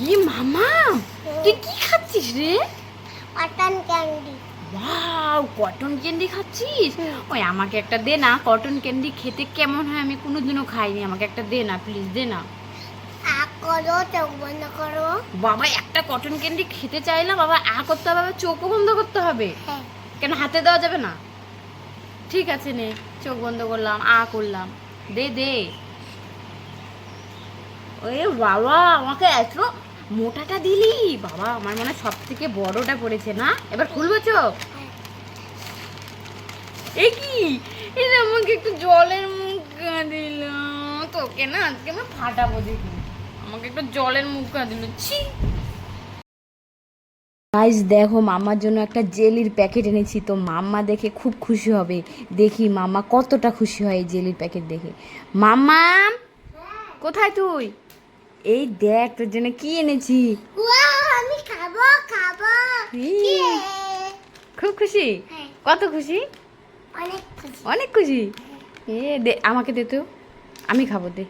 ই মামা তুই কি খাচ্ছিস রে? Cotton candy wow cotton candy খাচ্ছিস? ওই আমাকে একটা দে না কটন ক্যান্ডি খেতে কেমন হয় আমি কোনোদিনও খাইনি আমাকে একটা দে না প্লিজ দে না। আ করো চোখ বন্ধ করো। বাবা একটা কটন ক্যান্ডি খেতে চাইলাম বাবা আ করতে হবে চোখও বন্ধ করতে হবে। হ্যাঁ। কেন হাতে দেওয়া যাবে না? ঠিক আছে নে চোখ বন্ধ করলাম আ করলাম। দে দে। ওই বাবা, আমাকে এত মোটাটা দিলি? বাবা, আমার মনে সব থেকে বড়টা পড়েছে, না? এবার খুলবো চোখ এ কি? এই আমাকে একটু জলের মুখা দিল তোকে না আজকে আমি ফাটাবো দেখি। আমাকে একটু জলের মুখা দিল ছি। গাইস দেখো, মামার জন্য একটা জেলির প্যাকেট এনেছি, তো মাম্মা দেখে খুব খুশি হবে। দেখি মামা কতটা খুশি হয় এই জেলির প্যাকেট দেখে। মাম্মা, কোথায় তুই? এই দেখ তোর জন্য কি এনেছি? আমি খাব খাব। খুব খুশি? হ্যাঁ। কত খুশি? অনেক খুশি। অনেক খুশি? এ দে আমাকে দে তো। আমি খাব দে।